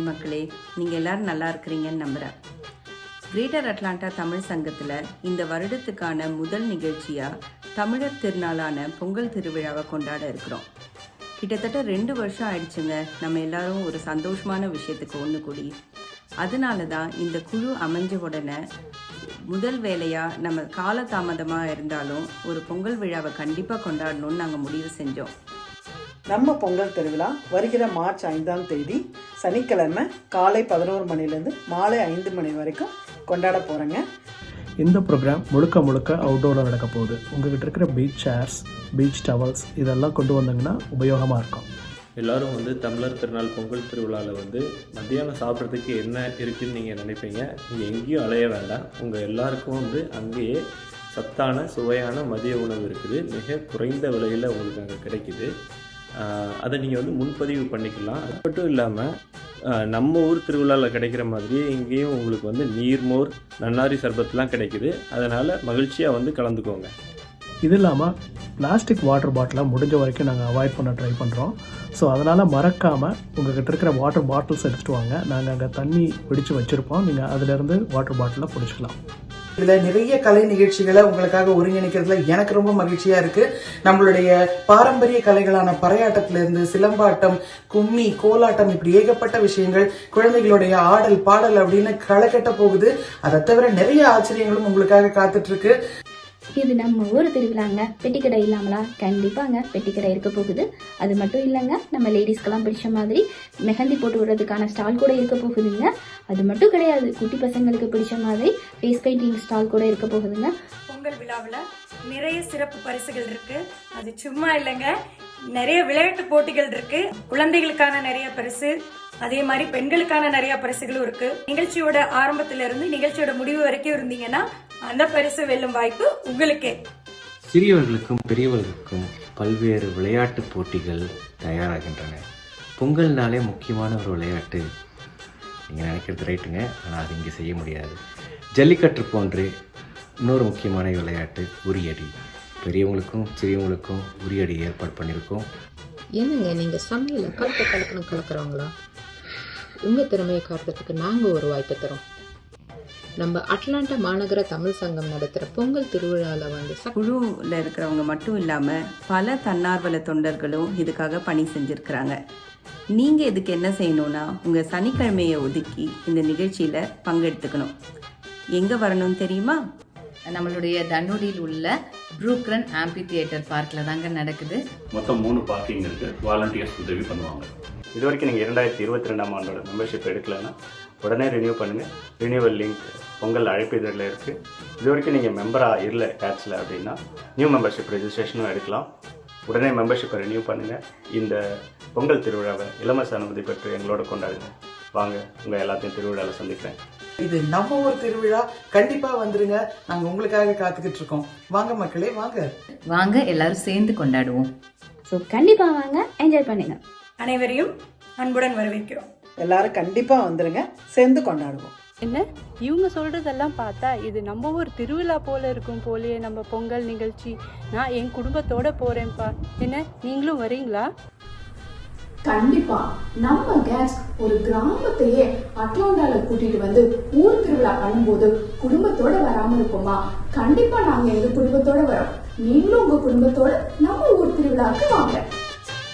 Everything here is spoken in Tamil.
மக்களே நீங்கள் எல்லாரும் நல்லா இருக்கிறீங்கன்னு நம்புகிறேன் கிரேட்டர் அட்லாண்டா தமிழ் சங்கத்தில் இந்த வருடத்துக்கான முதல் நிகழ்ச்சியாக தமிழர் திருநாளான பொங்கல் திருவிழாவை கொண்டாட இருக்கிறோம். கிட்டத்தட்ட ரெண்டு வருஷம் ஆயிடுச்சுங்க. நம்ம எல்லாரும் ஒரு சந்தோஷமான விஷயத்துக்கு ஒன்று கூடி. அதனால தான் இந்த குழு அமைஞ்ச உடனே முதல் வேலையாக நம்ம காலதாமதமாக இருந்தாலும் ஒரு பொங்கல் விழாவை கண்டிப்பாக கொண்டாடணும்னு நாங்கள் முடிவு செஞ்சோம். நம்ம பொங்கல் திருவிழா வருகிற மார்ச் ஐந்தாம் தேதி சனிக்கிழமை காலை பதினோரு மணிலேருந்து மாலை ஐந்து மணி வரைக்கும் கொண்டாட போகிறோங்க இந்த ப்ரோக்ராம் முழுக்க முழுக்க அவுட்டோரில் நடக்க போகுது. உங்ககிட்ட இருக்கிற பீச் சேர்ஸ் பீச் டவல்ஸ் இதெல்லாம் கொண்டு வந்தீங்கன்னா உபயோகமாக இருக்கும். எல்லாரும் வந்து தமிழர் திருநாள் பொங்கல் திருவிழாவில் வந்து மத்தியானம் சாப்பிட்றதுக்கு என்ன இருக்குன்னு நீங்கள் நினைப்பீங்க? நீங்கள் எங்கேயும் அலைய வேண்டாம். உங்கள் எல்லாருக்கும் வந்து அங்கேயே சத்தான சுவையான மதிய உணவு இருக்குது. மிக குறைந்த விலையில் உங்களுக்கு அங்கே கிடைக்குது. அதை நீங்கள் வந்து முன்பதிவு பண்ணிக்கலாம். அது மட்டும் இல்லாமல் நம்ம ஊர் திருவிழாவில் கிடைக்கிற மாதிரியே இங்கேயும் உங்களுக்கு வந்து நீர்மோர் நன்னாரி சர்பத்லாம் கிடைக்குது. அதனால் மகிழ்ச்சியாக வந்து கலந்துக்கோங்க. இது இல்லாமல் பிளாஸ்டிக் வாட்டர் பாட்டிலை முடிஞ்ச வரைக்கும் நாங்கள் அவாய்ட் பண்ண ட்ரை பண்ணுறோம் ஸோ அதனால் மறக்காமல் உங்கள்கிட்ட இருக்கிற வாட்டர் பாட்டில்ஸ் எடுத்துகிட்டு வாங்க. நாங்கள் அங்கே தண்ணி பிடிச்சு வச்சுருப்போம். நீங்கள் அதிலேருந்து வாட்டர் பாட்டிலை பிடிச்சிக்கலாம். இதில் நிறைய கலை நிகழ்ச்சிகளை உங்களுக்காக ஒருங்கிணைக்கிறதுல எனக்கு ரொம்ப மகிழ்ச்சியாக இருக்குது நம்மளுடைய பாரம்பரிய கலைகளான பறையாட்டத்திலிருந்து சிலம்பாட்டம் கும்மி கோலாட்டம் இப்படி ஏகப்பட்ட விஷயங்கள் குழந்தைகளுடைய ஆடல் பாடல் அப்படின்னு களை கட்ட போகுது. அதை தவிர நிறைய ஆச்சரியங்களும் உங்களுக்காக காத்துட்ருக்கு இது நம்ம ஊர் திருவிழாங்க. பெட்டிக்கடை இல்லாமலா? கண்டிப்பாங்க பெட்டிக்கடை இருக்க போகுது. அது மட்டும் இல்லைங்க நம்ம லேடிஸ்க்கெல்லாம் பிடிச்ச மாதிரி மெஹந்தி போட்டு விடுறதுக்கான ஸ்டால் கூட இருக்க போகுதுங்க. அது மட்டும் கிடையாது குட்டி பசங்களுக்கு பிடிச்ச மாதிரி ஃபேஸ் பெயிண்டிங் ஸ்டால் கூட இருக்க போகுதுங்க. பொங்கல் விழாவில் நிறைய சிறப்பு பரிசுகள் இருக்கு. அது சும்மா இல்லைங்க நிறைய விளையாட்டு போட்டிகள் இருக்கு. குழந்தைகளுக்கான நிறைய பரிசு அதே மாதிரி பெண்களுக்கான நிறைய பரிசுகளும் இருக்கு. நிகழ்ச்சியோட ஆரம்பத்துல இருந்து நிகழ்ச்சியோட முடிவு வரைக்கும் இருந்தீங்கன்னா அந்த பரிசு வெல்லும் வாய்ப்பு உங்களுக்கே. சிறியவர்களுக்கும் பெரியவர்களுக்கும் பல்வேறு விளையாட்டுப் போட்டிகள் தயாராகின்றன. பொங்கல்னாலே முக்கியமான ஒரு விளையாட்டு. நீங்கள் நினைக்கிறது ரைட்டுங்க ஆனால் அது இங்கே செய்ய முடியாது. ஜல்லிக்கட்டு போன்று இன்னொரு முக்கியமான விளையாட்டு உரியடி. பெரியவங்களுக்கும் சிறியவங்களுக்கும் உரியடி ஏற்பாடு பண்ணியிருக்கோம் என்னங்க நீங்கள் சமையல கலக்க கலக்கணும் கலக்குறவங்களா? உங்கள் திறமையை காட்டுறதுக்கு நாங்கள் ஒரு வாய்ப்பு தரோம். நம்ம அட்லாண்டா மாநகர தமிழ் சங்கம் நடத்துகிற பொங்கல் திருவிழாவில் வந்து குழுவில் இருக்கிறவங்க மட்டும் இல்லாமல் பல தன்னார்வல தொண்டர்களும் இதுக்காக பணி செஞ்சுருக்கிறாங்க. நீங்கள் இதுக்கு என்ன செய்யணும்னா உங்கள் சனிக்கிழமையை ஒதுக்கி இந்த நிகழ்ச்சியில் பங்கெடுத்துக்கணும். எங்கே வரணும்னு தெரியுமா? நம்மளுடைய தண்டோடியில் உள்ள ப்ரூக்ரன் ஆம்பி தியேட்டர் பார்க்கில் தாங்க நடக்குது. மொத்தம் மூணு பார்க்கிங் இருக்குது வாலண்டியர்ஸ் உதவி பண்ணுவாங்க. இது வரைக்கும் நீங்கள் இரண்டாயிரத்தி இருபத்தி ரெண்டாம் ஆண்டோட மெம்பர்ஷிப் எடுக்கலைன்னா உடனே ரினியூ பண்ணுங்கள் ரினியூவல் லிங்க் பொங்கல் அழைப்பு இதழில் இருக்குது இது வரைக்கும் நீங்கள் மெம்பராக இல்லை டேக்ஸில் அப்படின்னா நியூ மெம்பர்ஷிப் ரெஜிஸ்ட்ரேஷனும் எடுக்கலாம். உடனே மெம்பர்ஷிப்பை ரினியூ பண்ணுங்கள் இந்த பொங்கல் திருவிழாவை இலவச அனுமதி பெற்று எங்களோட கொண்டாடுங்க. வாங்க உங்கள் எல்லாத்தையும் திருவிழாவில் சந்திக்கிறேன். இது நம்ம ஊர் திருவிழா. கண்டிப்பா வந்துருங்க. நாங்க உங்களுக்காக காத்துக்கிட்டு இருக்கோம். வாங்க மக்களே வாங்க. வாங்க எல்லாரும் சேர்ந்து கொண்டாடுவோம். ஸோ கண்டிப்பாக வாங்க. என்ஜாய் பண்ணுங்க. அனைவரையும் அன்புடன் வரவேற்கிறோம். எல்லாரும் கண்டிப்பா வந்துருங்க. சேர்ந்து கொண்டாடுவோம். என்ன? இவங்க சொல்றதெல்லாம் பார்த்தா இது நம்ம ஊர் திருவிழா போல இருக்கும் போலயே நம்ம பொங்கல் நிகழ்ச்சி. நான் என் குடும்பத்தோட போறேன்ப்பா. என்ன? நீங்களும் வரீங்களா? கண்டிப்பா. நம்ம கேஸ் ஒரு கிராமத்தையே அட்லாண்டால கூட்டிட்டு வந்து ஊர் திருவிழா பண்ணும்போது குடும்பத்தோட வராம இருப்போமா? கண்டிப்பா நாங்க எங்க குடும்பத்தோட வரோம். நீங்களும் உங்க குடும்பத்தோட நம்ம ஊர் திருவிழாவுக்கு வாங்க.